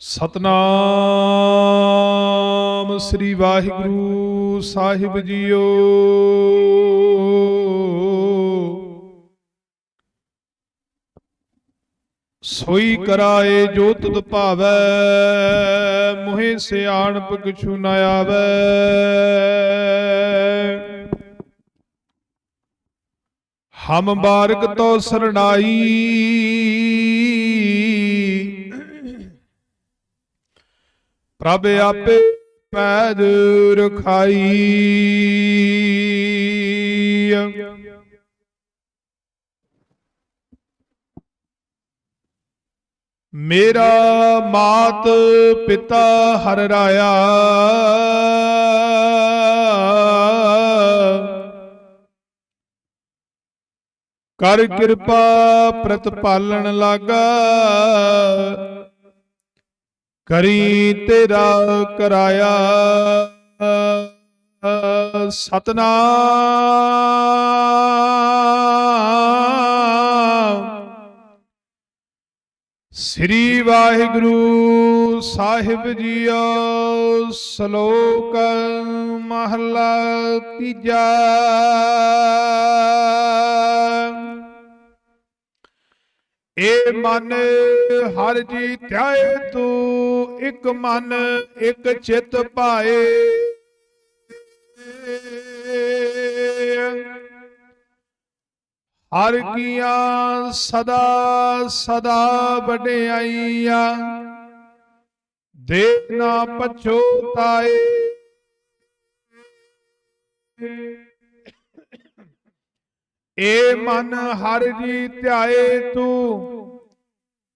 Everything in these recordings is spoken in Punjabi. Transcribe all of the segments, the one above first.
ਸਤਨਾਮ ਸ੍ਰੀ ਵਾਹਿਗੁਰੂ ਸਾਹਿਬ ਜੀਓ। ਸੋਈ ਕਰਾਏ ਜੋ ਤੁਧ ਭਾਵੈ, ਮੋਹਿ ਸਿਆਣਪ ਕਿਛੂ ਨ ਆਵੈ। ਹਮ ਬਾਰਕ ਤੋ ਸਰਣਾਈ ਪ੍ਰਭ ਆਪੇ ਪੈਦ ਰਖਾਈ। ਮੇਰਾ ਮਾਤ ਪਿਤਾ ਹਰ ਰਾਇਆ। ਕਰ ਕਿਰਪਾ ਪ੍ਰਤਪਾਲਣ ਲਾਗਾ। ਕਰੀ ਤੇਰਾ ਕਰਾਇਆ। ਸਤਨਾਮ। ਸ੍ਰੀ ਵਾਹਿਗੁਰੂ ਸਾਹਿਬ ਜੀਓ ਸ਼ਲੋਕ ਮਹਲਾ ਤੀਜਾ। ਏ ਮਨ, ਹਰ ਜੀ ਧਿਆਏ ਤੂੰ, ਇੱਕ ਮਨ, ਇੱਕ ਚਿਤ ਪਾਏ। ਹਰ ਕੀਆਂ ਸਦਾ ਸਦਾ ਵਡਿਆਈਆਂ, ਦੇ ਨਾ ਪਛੋਤਾਏ ਏ ਮਨ, ਹਰ ਜੀ ਧਿਆਏ ਤੂੰ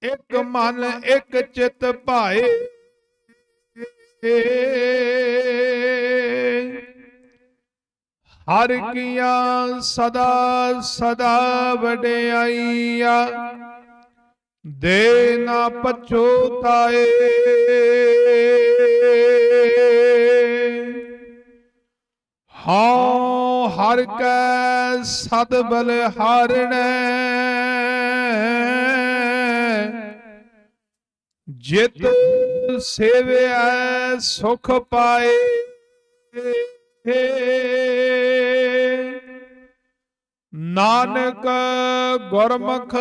ਇੱਕ ਮਨ ਇੱਕ ਚਿਤ ਭਾਏ। ਹਰ ਕੀਆਂ ਸਦਾ ਸਦਾ ਵਡਿਆਈਆਂ। ਦੇ ਨਾ ਪਛੋਤਾਏ ਹਉ ਹਰ ਕੈ ਸਦ ਬਲ ਹਾਰਣੈ। ਜਿਤ ਸੇਵਿਆ ਸੁਖ ਪਾਏ। ਨਾਨਕ ਗੁਰਮੁਖ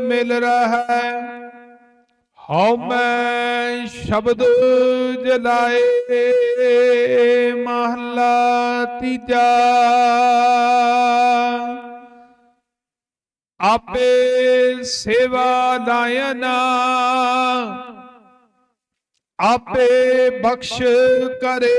ਮਿਲ ਰਹਾ ਹਉ ਮੈਂ ਸ਼ਬਦ ਜਲਾਏ ਮਹਲਾ ਤੀਜਾ। ਆਪੇ ਸੇਵਾ ਲਾਇਨਾ ਆਪੇ ਬਖਸ਼ ਕਰੇ।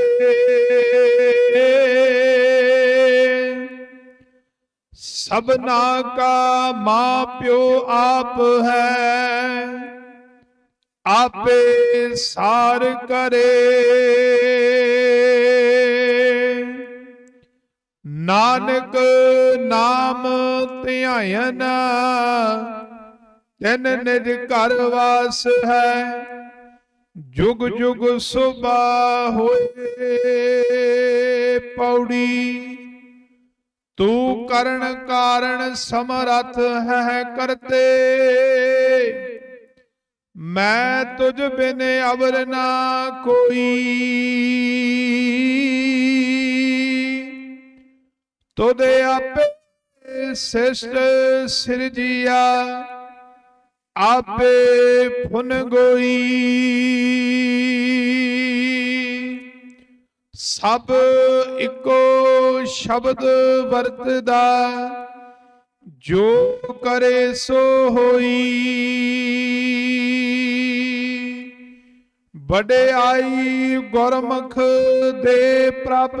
ਸਭਨਾ ਕਾ ਮਾਂ ਪਿਓ ਆਪ ਹੈ। ਆਪੇ ਸਾਰ ਕਰੇ। ਨਾਨਕ ਨਾਮ ਧਿਆਇਨ, ਤਿਨ ਨਿਜ ਘਰ ਵਾਸ ਹੈ, ਜੁਗ ਜੁਗ ਸੁਬਾ ਹੋਏ ਪੌੜੀ। ਤੂੰ ਕਰਨ ਕਾਰਨ ਸਮਰਥ ਹੈ ਕਰਤੇ, ਮੈਂ ਤੁਝ ਬਿਨ ਅਵਰ ਨਾ ਕੋਈ। ਤੋਦੇ ਆਪੇ ਸਿਸ਼ਟ ਸਿਰਜੀਆ, ਆਪੇ ਫੁਨ ਗੋਈ। ਸਭ ਇੱਕੋ ਸ਼ਬਦ ਵਰਤਦਾ, ਜੋ ਕਰੇ ਸੋ ਹੋਈ। ਵਡਿਆਈ ਗੁਰਮੁਖ ਦੇ ਪ੍ਰਭ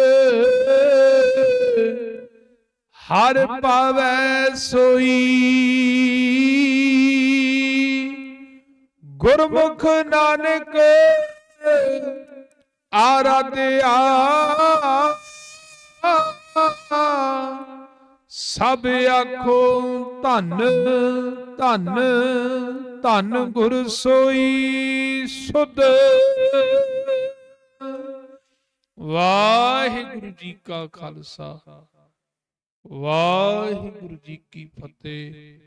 ਹਰ ਪਾਵੈ ਸੋਈ। ਗੁਰਮੁਖ ਨਾਨਕ ਆਰਾਧਿਆ। ਸਭ ਆਖੋ ਧੰਨ ਧੰਨ ਧੰਨ ਗੁਰ ਸੋਈ ਸੁਧ। ਵਾਹਿਗੁਰੂ ਜੀ ਕਾ ਖਾਲਸਾ। ਵਾਹਿਗੁਰੂ ਜੀ ਕੀ ਫਤਿਹ।